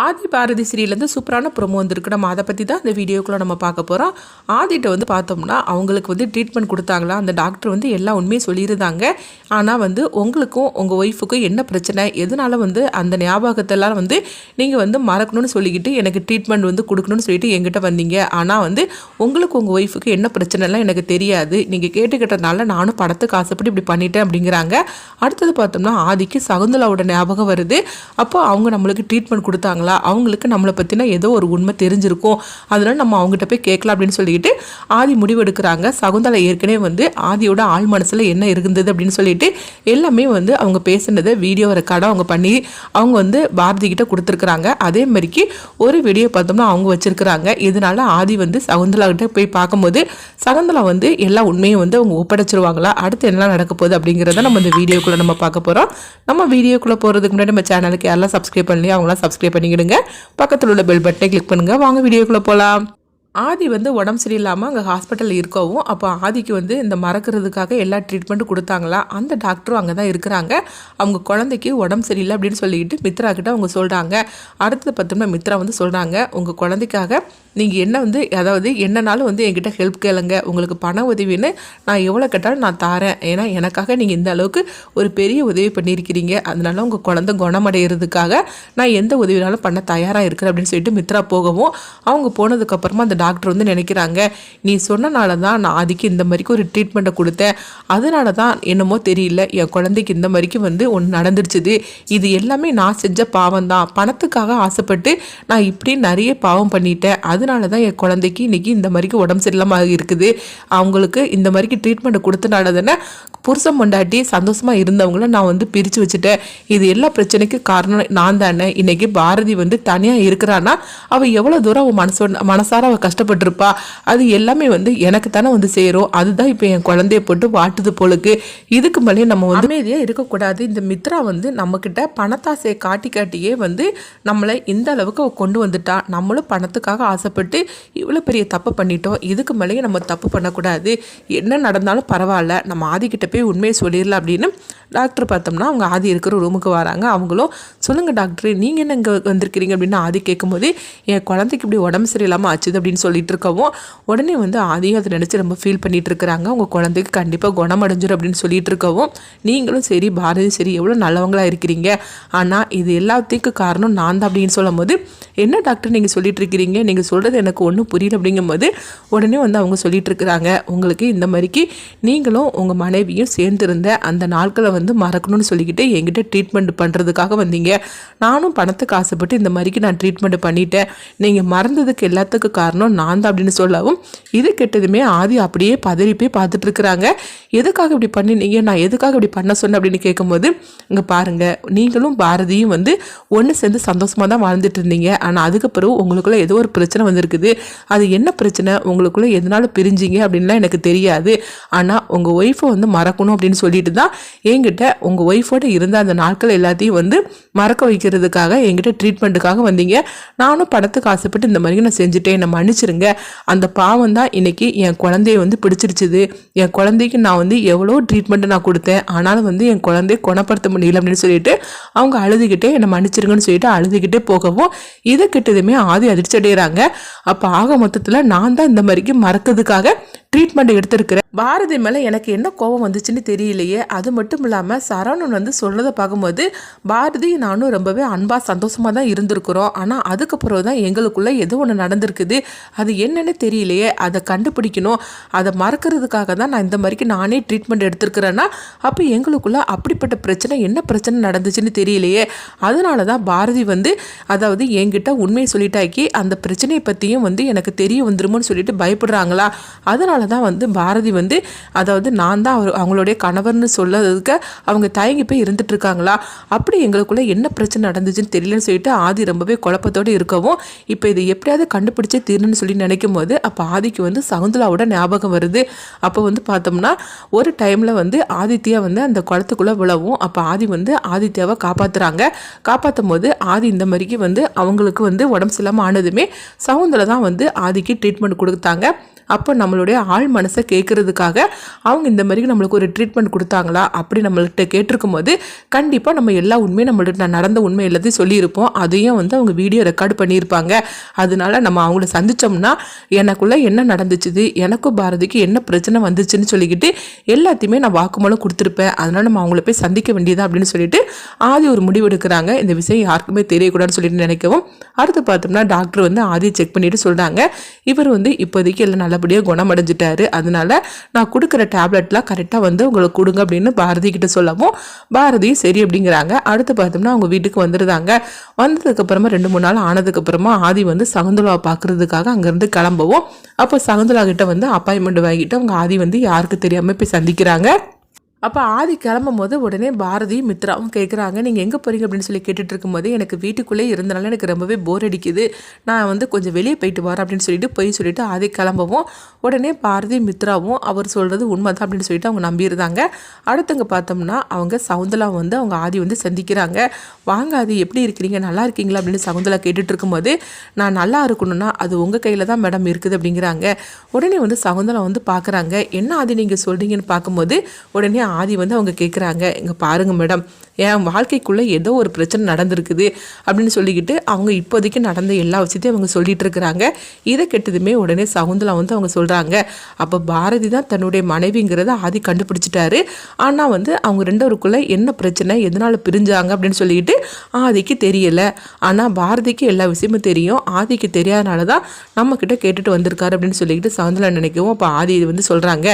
ஆதி பாரதி சீரியல்லேருந்து சூப்பரான ப்ரொமோ வந்திருக்கு. நம்ம அதை பற்றி தான் இந்த வீடியோக்குள்ளே நம்ம பார்க்க போகிறோம் ஆதிட்ட வந்து பார்த்தோம்னா அவங்களுக்கு வந்து ட்ரீட்மெண்ட் கொடுத்தாங்களா? அந்த டாக்டர் வந்து எல்லா உண்மையும் சொல்லியிருந்தாங்க. ஆனால் வந்து உங்களுக்கும் உங்கள் ஒய்ஃபுக்கும் என்ன பிரச்சனை? எதனால் வந்து அந்த ஞாபகத்தெல்லாம் வந்து நீங்கள் வந்து மறக்கணும்னு சொல்லிக்கிட்டு எனக்கு ட்ரீட்மெண்ட் வந்து கொடுக்கணும்னு சொல்லிட்டு எங்கிட்ட வந்தீங்க. ஆனால் வந்து உங்களுக்கு உங்கள் ஒய்ஃபுக்கு என்ன பிரச்சனைலாம் எனக்கு தெரியாது. நீங்கள் கேட்டுக்கிட்டதுனால நானும் படத்துக்கு ஆசைப்பட்டு இப்படி பண்ணிட்டேன் அப்படிங்கிறாங்க. அடுத்தது பார்த்தோம்னா ஆதிக்கு சகுந்தலாவோட ஞாபகம் வருது. அப்போ அவங்க நம்மளுக்கு ட்ரீட்மெண்ட் கொடுத்தாங்களா? அவங்களுக்கு நம்மளை பற்றின ஏதோ ஒரு உண்மை தெரிஞ்சிருக்கும். அதனால் நம்ம அவங்ககிட்ட போய் கேட்கலாம் அப்படின்னு சொல்லிட்டு ஆதி முடிவெடுக்கிறாங்க. சகுந்தலா ஏற்கனவே வந்து ஆதியோட ஆள் மனசில் என்ன இருந்தது அப்படின்னு சொல்லிட்டு எல்லாமே வந்து அவங்க பேசுனதை வீடியோ ரெக்கார்டாக அவங்க பண்ணி அவங்க வந்து பாரதி கிட்ட கொடுத்துருக்குறாங்க. அதே மாதிரிக்கு ஒரு வீடியோ பார்த்தோம்னா அவங்க வச்சுருக்குறாங்க. இதனால ஆதி வந்து சகுந்தலா கிட்ட போய் பார்க்கும்போது சகுந்தலா வந்து எல்லா உண்மையும் வந்து அவங்க ஒப்படைச்சிருவாங்களா? அடுத்து என்ன நடக்க போகுது அப்படிங்கிறத நம்ம இந்த வீடியோக்குள்ளே நம்ம பார்க்க போகிறோம் நம்ம வீடியோக்குள்ளே போகிறதுக்கு முன்னாடி நம்ம சேனலுக்கு யாரெல்லாம் சப்ஸ்கிரைப் பண்ணி அவங்களாம் சப்ஸ்கிரைப் பண்ணிக்கிடுங்க பக்கத்தில் உள்ள பெல் பட்டனை கிளிக் பண்ணுங்கள் வாங்க வீடியோக்குள்ளே போகலாம் ஆதி வந்து உடம்பு சரியில்லாமல் அங்கே ஹாஸ்பிட்டலில் இருக்கவும் அப்போ ஆதிக்கு வந்து இந்த மறக்கிறதுக்காக எல்லா ட்ரீட்மெண்ட்டும் கொடுத்தாங்களா? அந்த டாக்டரும் அங்கே தான் இருக்கிறாங்க. அவங்க குழந்தைக்கு உடம்பு சரியில்லை அப்படின்னு சொல்லிட்டு மித்ரா கிட்ட அவங்க சொல்கிறாங்க அடுத்தது பார்த்தோம்னா மித்ரா வந்து சொல்கிறாங்க உங்கள் குழந்தைக்காக நீங்கள் என்ன வந்து அதாவது என்னனாலும் வந்து என்கிட்ட ஹெல்ப் கேளுங்க. உங்களுக்கு பண உதவின்னு நான் எவ்வளோ கேட்டாலும் நான் தாரேன். ஏன்னா எனக்காக நீங்கள் இந்த அளவுக்கு ஒரு பெரிய உதவி பண்ணியிருக்கிறீங்க. அதனால உங்கள் குழந்தை குணமடைகிறதுக்காக நான் எந்த உதவினாலும் பண்ண தயாராக இருக்கிறேன். அப்படின்னு சொல்லிட்டு மித்ரா போகவும் அவங்க போனதுக்கப்புறமா அந்த டாக்டர் டாக்டர் வந்து நினைக்கிறாங்க நீ சொன்னனால தான் நான் அதுக்கு இந்த மாதிரிக்கு ஒரு ட்ரீட்மெண்ட்டை கொடுத்தேன். அதனால தான் என்னமோ தெரியல என் குழந்தைக்கு இந்த மாதிரிக்கு வந்து ஒன்று நடந்துருச்சுது. இது எல்லாமே நான் செஞ்ச பாவம் தான் பணத்துக்காக ஆசைப்பட்டு நான் இப்படி நிறைய பாவம் பண்ணிட்டேன். அதனால தான் என் குழந்தைக்கு இன்னைக்கு இந்த மாதிரிக்கு உடம்பு சரியில்லாமல் இருக்குது. அவங்களுக்கு இந்த மாதிரிக்கு ட்ரீட்மெண்ட் கொடுத்தனால தானே புருஷன் பொண்டாட்டி சந்தோஷமாக இருந்தவங்கள நான் வந்து பிரித்து வச்சுட்டேன். இது எல்லா பிரச்சனைக்கும் காரணம் நான் தானே. இன்னைக்கு பாரதி வந்து தனியாக இருக்கிறான்னா அவள் எவ்வளோ தூரம் அவள் மனசோட மனசார அவள் கஷ்டப்பட்டிருப்பா. அது எல்லாமே வந்து எனக்கு தானே வந்து சேரும். அதுதான் இப்போ என் குழந்தைய போட்டு வாட்டுது போலுக்கு. இதுக்கு மேலே நம்ம வந்து அமைதியாக இருக்கக்கூடாது. இந்த மித்ரா வந்து நம்மக்கிட்ட பணத்தாசையை காட்டி காட்டியே வந்து நம்மளை இந்த அளவுக்கு அவ கொண்டு வந்துட்டா. நம்மளும் பணத்துக்காக ஆசைப்பட்டு இவ்வளோ பெரிய தப்பு பண்ணிட்டோம். இதுக்கு மேலேயே நம்ம தப்பு பண்ணக்கூடாது. என்ன நடந்தாலும் பரவாயில்ல. நம்ம ஆதிக்கிட்ட போய் உண்மையை சொல்லிடலாம் அப்படின்னு டாக்டர் பார்த்தோம்னா அவங்க ஆதி இருக்கிற ரூமுக்கு வராங்க. அவங்களும் சொல்லுங்கள் டாக்டர் நீங்கள் என்ன இங்கே வந்திருக்கிறீங்க அப்படின்னு ஆதி கேட்கும்போது என் குழந்தைக்கு இப்படி உடம்பு சரியில்லாமல் ஆச்சுது அப்படின்னு சொல்லிட்டு இருக்கவும் உடனே வந்து ஆதியும் அதை நினச்சி ரொம்ப ஃபீல் பண்ணிட்டு இருக்கிறாங்க. உங்கள் குழந்தைக்கு கண்டிப்பாக குணமடைஞ்சிடும் அப்படின்னு சொல்லிட்டு இருக்கவும் நீங்களும் சரி பாரதி சரி எவ்வளோ நல்லவங்களாக இருக்கிறீங்க. ஆனால் இது எல்லாத்துக்கும் காரணம் நான் தான் அப்படின்னு சொல்லும்போது என்ன டாக்டர் நீங்கள் சொல்லிட்டு இருக்கிறீங்க நீங்கள் சொல்கிறது எனக்கு ஒன்றும் புரியல அப்படிங்கும்போது உடனே வந்து அவங்க சொல்லிட்டு இருக்கிறாங்க. உங்களுக்கு இந்த மாதிரிக்கு நீங்களும் உங்கள் மனைவியும் சேர்ந்திருந்த அந்த நாட்களை வந்து மறக்கணும்னு சொல்லிக்கிட்டு என்கிட்ட ட்ரீட்மெண்ட் பண்ணுறதுக்காக வந்தீங்க. நானும் பணத்துக்கு ஆசைப்பட்டு இந்த மாதிரிக்கு நான் ட்ரீட்மெண்ட் பண்ணிட்டேன். நீங்கள் மறந்ததுக்கு எல்லாத்துக்கும் காரணம் நான் தான் அப்படின்னு சொல்லவும் இது கெட்டதுமே ஆதி அப்படியே பதறி போய் பார்த்துட்டு இருக்கிறாங்க எதுக்காக இப்படி பண்ணினீங்க? நான் எதுக்காக இப்படி பண்ண சொன்னேன் அப்படின்னு கேட்கும்போது இங்கே பாருங்கள் நீங்களும் பாரதியும் வந்து ஒன்று சேர்ந்து சந்தோஷமாக தான் வாழ்ந்துட்டு இருந்தீங்க ஆனால் அதுக்கு பிறகு உங்களுக்குள்ள ஏதோ ஒரு பிரச்சனை வந்திருக்குது. அது என்ன பிரச்சனை? உங்களுக்குள்ள எதனால பிரிஞ்சிங்க அப்படின்லாம் எனக்கு தெரியாது. ஆனால் உங்கள் ஒய்ஃபை வந்து மறக்கணும் அப்படின்னு சொல்லிட்டு தான் என்கிட்ட உங்கள் ஒய்ஃபோட இருந்த அந்த நாட்கள் எல்லாத்தையும் வந்து மறக்க வைக்கிறதுக்காக என்கிட்ட ட்ரீட்மெண்ட்டுக்காக வந்தீங்க. நானும் படத்துக்கு ஆசைப்பட்டு இந்த மாதிரி நான் செஞ்சுட்டேன். என்னை மன்னிச்சிருங்க. அந்த பாவம் தான் இன்னைக்கு என் குழந்தைய வந்து பிடிச்சிருச்சுது. என் குழந்தைக்கு நான் வந்து எவ்வளோ ட்ரீட்மெண்ட்டு நான் கொடுத்தேன். ஆனாலும் வந்து என் குழந்தைய குணப்படுத்த முடியல அப்படின்னு சொல்லிட்டு அவங்க அழுதுகிட்டே என்னை மன்னிச்சிருங்கன்னு சொல்லிட்டு அழுதுகிட்டே போகவும் இதை கிட்டதுமே ஆதி அதிர்ச்சி அடைகிறாங்க அப்போ ஆக மொத்தத்தில் நான் தான் இந்த மாதிரிக்கு மறக்கிறதுக்காக ட்ரீட்மெண்ட் எடுத்திருக்கிறேன் பாரதி மேலே எனக்கு என்ன கோபம் வந்துச்சுன்னு தெரியலையே. அது மட்டும் இல்லாமல் சரவணன் வந்து சொன்னதை பார்க்கும்போது பாரதி நானும் ரொம்பவே அன்பாக சந்தோஷமாக தான் இருந்திருக்கிறோம். ஆனால் அதுக்கப்புறம் தான் எங்களுக்குள்ளே எது ஒன்று நடந்திருக்குது. அது என்னன்னு தெரியலையே. அதை கண்டுபிடிக்கணும். அதை மறக்கிறதுக்காக தான் நான் இந்த மாதிரிக்கு நானே ட்ரீட்மெண்ட் எடுத்திருக்கிறேன்னா அப்போ எங்களுக்குள்ள அப்படிப்பட்ட பிரச்சனை என்ன பிரச்சனை நடந்துச்சுன்னு தெரியலையே. அதனால தான் பாரதி வந்து அதாவது என்கிட்ட உண்மையை சொல்லிட்டாக்கி அந்த பிரச்சனையை பற்றியும் வந்து எனக்கு தெரிய வந்துருமோன்னு சொல்லிட்டு பயப்படுறாங்களா? அதனால தான் வந்து பாரதி வந்து அதாவது நான் தான் அவர் அவங்களுடைய கணவர்னு சொல்லதுக்கு அவங்க தயங்கி போய் இருந்துட்டுருக்காங்களா அப்படி எங்களுக்குள்ளே என்ன பிரச்சனை நடந்துச்சுன்னு தெரியலன்னு சொல்லிட்டு ஆதி ரொம்பவே குழப்பத்தோடு இருக்கவும் இப்போ இதை எப்படியாவது கண்டுபிடிச்சே தீரணும்னு சொல்லி நினைக்கும் போது அப்போ ஆதிக்கு வந்து சகுந்தலாவோட ஞாபகம் வருது. அப்போ வந்து பார்த்தோம்னா ஒரு டைமில் வந்து ஆதித்யா வந்து அந்த குளத்துக்குள்ளே விழவும் அப்போ ஆதி வந்து ஆதித்யாவை காப்பாற்றுறாங்க காப்பாற்றும் போது ஆதி இந்த மாதிரிக்கு வந்து அவங்களுக்கு வந்து உடம்பு சரியில்லாமல் ஆனதுமே சவுந்தலை தான் வந்து ஆதிக்கு ட்ரீட்மெண்ட் கொடுத்தாங்க. அப்போ நம்மளுடைய ஆள் மனசை கேட்குறதுக்காக அவங்க இந்த மாதிரி நம்மளுக்கு ஒரு ட்ரீட்மெண்ட் கொடுத்தாங்களா அப்படி நம்மள்கிட்ட கேட்டிருக்கும் போது கண்டிப்பாக நம்ம எல்லா உண்மையும் நம்மள்ட்ட நடந்த உண்மை எல்லாத்தையும் சொல்லியிருப்போம். அதையும் வந்து அவங்க வீடியோ ரெக்கார்ட் பண்ணியிருப்பாங்க. அதனால நம்ம அவங்கள சந்திச்சோம்னா எனக்குள்ளே என்ன நடந்துச்சுது? எனக்கும் பாரதிக்கு என்ன பிரச்சனை வந்துச்சுன்னு சொல்லிக்கிட்டு எல்லாத்தையுமே நான் வாக்குமூலம் கொடுத்துருப்பேன். அதனால் நம்ம அவங்கள போய் சந்திக்க வேண்டியதா அப்படின்னு சொல்லிட்டு ஆதி ஒரு முடிவு எடுக்கிறாங்க. இந்த விஷயம் யாருக்குமே தெரியக்கூடாதுன்னு சொல்லிட்டு நினைக்கவும் அடுத்து பார்த்தோம்னா டாக்டர் வந்து ஆதியை செக் பண்ணிட்டு சொல்கிறாங்க இவர் வந்து இப்போதைக்கு எல்லாம் நல்லபடியாக குணமடைஞ்சிட்டாரு அதனால நான் கொடுக்குற டேப்லெட்லாம் கரெக்டாக வந்து உங்களுக்கு கொடுங்க அப்படின்னு பாரதி கிட்ட சொல்லவும் பாரதி சரி அப்படிங்கிறாங்க. அடுத்து பார்த்தோம்னா அவங்க வீட்டுக்கு வந்துருந்தாங்க வந்ததுக்கப்புறமா ரெண்டு மூணு நாள் ஆனதுக்கப்புறமா ஆதி வந்து சகுந்தலாவை பார்க்கறதுக்காக அங்கேருந்து கிளம்பவும். அப்போ சகுந்தலா கிட்ட வந்து அப்பாயின்மெண்ட் வாங்கிட்டு அவங்க ஆதி வந்து யாருக்கு தெரியாமல் போய் சந்திக்கிறாங்க. அப்போ ஆதி கிளம்பும் போது உடனே பாரதி மித்ராவும் கேட்குறாங்க நீங்கள் எங்கே போகிறீங்க அப்படின்னு சொல்லி கேட்டுட்டு இருக்கும்போது எனக்கு வீட்டுக்குள்ளே இருந்தனால எனக்கு ரொம்பவே போர் அடிக்குது. நான் வந்து கொஞ்சம் வெளியே போயிட்டு வரேன் அப்படின்னு சொல்லிட்டு போய் சொல்லிட்டு ஆதி கிளம்பவும். உடனே பாரதி மித்ராவும் அவர் சொல்கிறது உண்மை தான் அப்படின்னு சொல்லிட்டு அவங்க நம்பியிருந்தாங்க. அடுத்தவங்க பார்த்தோம்னா அவங்க சவுந்தலா வந்து அவங்க ஆதி வந்து சந்திக்கிறாங்க. வாங்க ஆதி எப்படி இருக்கிறீங்க? நல்லா இருக்கீங்களா? அப்படின்னு சவுந்தலா கேட்டுட்டு இருக்கும்போது நான் நல்லா இருக்கணும்னா அது உங்கள் கையில் தான் மேடம் இருக்குது அப்படிங்கிறாங்க. உடனே வந்து சகுந்தலா வந்து பார்க்குறாங்க என்ன ஆதி நீங்கள் சொல்கிறீங்கன்னு பார்க்கும்போது உடனே ஆதி வந்து அவங்க கேட்குறாங்க இங்கே பாருங்க மேடம். என் வாழ்க்கைக்குள்ளே ஏதோ ஒரு பிரச்சனை நடந்திருக்குது அப்படின்னு சொல்லிக்கிட்டு அவங்க இப்போதைக்கு நடந்த எல்லா விஷயத்தையும் அவங்க சொல்லிட்டு இருக்கிறாங்க. இதை கெட்டதுமே உடனே சகுந்தலா வந்து அவங்க சொல்கிறாங்க அப்போ பாரதி தான் தன்னுடைய மனைவிங்கிறத ஆதி கண்டுபிடிச்சிட்டாரு. ஆனால் வந்து அவங்க ரெண்டவருக்குள்ளே என்ன பிரச்சனை எதனால் பிரிஞ்சாங்க? அப்படின்னு சொல்லிக்கிட்டு ஆதிக்கு தெரியல. ஆனால் பாரதிக்கு எல்லா விஷயமும் தெரியும். ஆதிக்கு தெரியாதனால தான் நம்மக்கிட்ட கேட்டுட்டு வந்திருக்காரு அப்படின்னு சொல்லிக்கிட்டு சகுந்தலா நினைக்கவும் அப்போ ஆதி வந்து சொல்கிறாங்க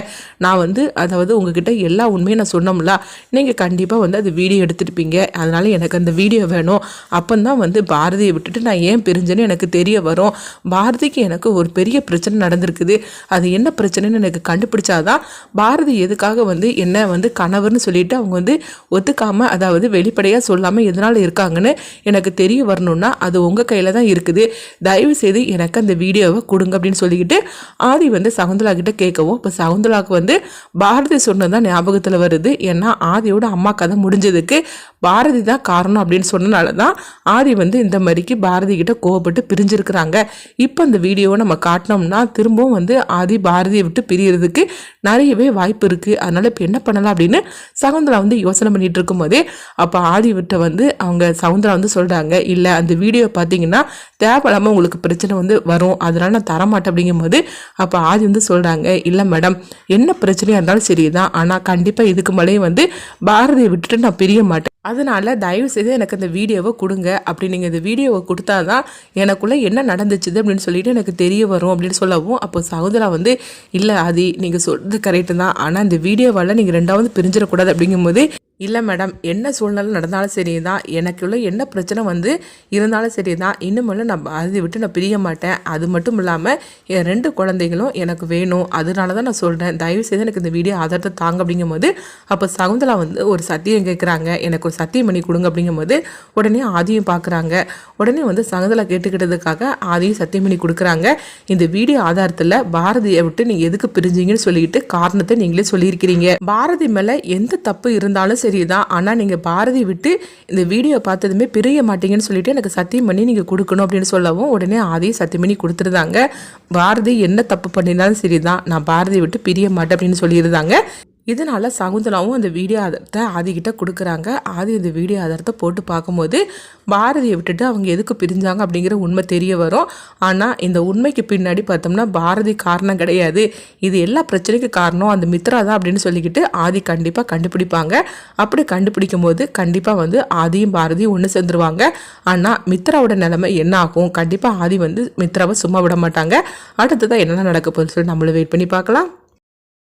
நான் வந்து அதாவது உங்ககிட்ட எல்லா உண்மையும் நான் சொன்னோம்ல நீங்கள் கண்டிப்பாக வந்து அது வீடியோ எடுத்துருப்பீங்க. அதனால் எனக்கு அந்த வீடியோ வேணும். அப்போ தான் வந்து பாரதியை விட்டுட்டு நான் ஏன் பிரிஞ்சேன்னு எனக்கு தெரிய வரும். பாரதிக்கு எனக்கு ஒரு பெரிய பிரச்சனை நடந்திருக்குது. அது என்ன பிரச்சனைன்னு எனக்கு கண்டுபிடிச்சாதான் பாரதி எதுக்காக வந்து என்ன வந்து கணவர்னு சொல்லிட்டு அவங்க வந்து ஒத்துக்காமல் அதாவது வெளிப்படையாக சொல்லாமல் எதனால் இருக்காங்கன்னு எனக்கு தெரிய வரணும்னா அது உங்கள் கையில் தான் இருக்குது. தயவு செய்து எனக்கு அந்த வீடியோவை கொடுங்க அப்படின்னு சொல்லிக்கிட்டு ஆதி வந்து சகுந்தலா கிட்ட கேட்கவும் இப்போ சகுந்தலாவுக்கு வந்து பாரதி சொன்னது தான் ஞாபகத்தில் வருது. ஏன்னா ஆதியோட அம்மா கதை முடிஞ்சதுக்கு பாரதி தான் காரணம் அப்படின்னு சொன்னனால தான் ஆதி வந்து இந்த மாதிரிக்கு பாரதி கிட்ட கோவப்பட்டு பிரிஞ்சிருக்கிறாங்க. இப்போ அந்த வீடியோவை நம்ம காட்டினோம்னா திரும்பவும் வந்து ஆதி பாரதியை விட்டு பிரியறதுக்கு நிறையவே வாய்ப்பு இருக்குது அதனால் இப்போ என்ன பண்ணலாம் அப்படின்னு சகுந்தலா வந்து யோசனை பண்ணிட்டு இருக்கும்போதே அப்போ ஆதி விட்ட வந்து அவங்க சகுந்தலா வந்து சொல்கிறாங்க இல்லை அந்த வீடியோ பார்த்தீங்கன்னா தேவையில்லாமல் உங்களுக்கு பிரச்சனை வந்து வரும். அதனால நான் தரமாட்டேன். அப்படிங்கும்போது அப்போ ஆதி வந்து சொல்கிறாங்க இல்லை மேடம் என்ன பிரச்சனையாக இருந்தாலும் சரி தான் ஆனால் கண்டிப்பாக இதுக்கு மேலேயும் வந்து பாரதியை விட்டுட்டு நான் பிரிய மாட்டேன் அதனால தயவு செய்து எனக்கு அந்த வீடியோவை கொடுங்க. அப்படி நீங்கள் இந்த வீடியோவை கொடுத்தா தான் எனக்குள்ளே என்ன நடந்துச்சுது அப்படின்னு சொல்லிட்டு எனக்கு தெரிய வரும் அப்படின்னு சொல்லவும் அப்போ சகோதரா வந்து இல்லை அது நீங்கள் சொல்கிறது கரெக்டு தான். ஆனால் இந்த வீடியோவால் நீங்கள் ரெண்டாவது பிரிஞ்சிடக்கூடாது. அப்படிங்கும்போது இல்லை மேடம் என்ன சூழ்நிலை நடந்தாலும் சரி தான் எனக்குள்ள என்ன பிரச்சனை வந்து இருந்தாலும் சரி தான் இன்னுமெல்லாம் நான் அதை விட்டு நான் பிரிய மாட்டேன். அது மட்டும் இல்லாமல் என் ரெண்டு குழந்தைகளும் எனக்கு வேணும். அதனால தான் நான் சொல்கிறேன் தயவு செய்து எனக்கு இந்த வீடியோ ஆதாரத்தை தாங்க. அப்படிங்கும்போது அப்போ சகுந்தலா வந்து ஒரு சத்தியம் கேட்குறாங்க எனக்கு ஒரு சத்தியம் பண்ணி கொடுங்க அப்படிங்கும்போது உடனே ஆதியும் பார்க்குறாங்க. உடனே வந்து சங்கத்தில் கேட்டுக்கிட்டதுக்காக ஆதியும் சத்தியம் பண்ணி கொடுக்குறாங்க. இந்த வீடியோ ஆதாரத்தில் பாரதியை விட்டு நீங்கள் எதுக்கு பிரிஞ்சிங்கன்னு சொல்லிட்டு காரணத்தை நீங்களே சொல்லியிருக்கிறீங்க. பாரதி மேலே எந்த தப்பு இருந்தாலும் சரி தான் ஆனால் நீங்கள் பாரதி விட்டு இந்த வீடியோ பார்த்ததுமே பிரிய மாட்டீங்கன்னு சொல்லிட்டு எனக்கு சத்தியம் பண்ணி நீங்கள் கொடுக்கணும் அப்படின்னு சொல்லவும் உடனே ஆதியை சத்தியம் பண்ணி கொடுத்துருந்தாங்க. பாரதி என்ன தப்பு பண்ணினாலும் சரி தான் நான் பாரதியை விட்டு பிரிய மாட்டேன் அப்படின்னு சொல்லியிருந்தாங்க. இதனால் சகுந்தலாவும் அந்த வீடியோ ஆதாரத்தை ஆதிக்கிட்ட கொடுக்குறாங்க. ஆதி அந்த வீடியோ ஆதாரத்தை போட்டு பார்க்கும்போது பாரதியை விட்டுட்டு அவங்க எதுக்கு பிரிஞ்சாங்க அப்படிங்கிற உண்மை தெரிய வரும். ஆனால் இந்த உண்மைக்கு பின்னாடி பார்த்தோம்னா பாரதி காரணம் கிடையாது. இது எல்லா பிரச்சனைக்கு காரணம். அந்த மித்ரா தான் அப்படின்னு சொல்லிக்கிட்டு ஆதி கண்டிப்பாக கண்டுபிடிப்பாங்க. அப்படி கண்டுபிடிக்கும் போது கண்டிப்பாக வந்து ஆதியும் பாரதியும் ஒன்று சேர்ந்துருவாங்க. ஆனால் மித்ராவோட நிலைமை என்ன ஆகும்? கண்டிப்பாக ஆதி வந்து மித்ராவை சும்மா விட மாட்டாங்க. அடுத்ததான் என்னென்ன நடக்க போகுதுன்னு சொல்லி நம்மளும் வெயிட் பண்ணி பார்க்கலாம்.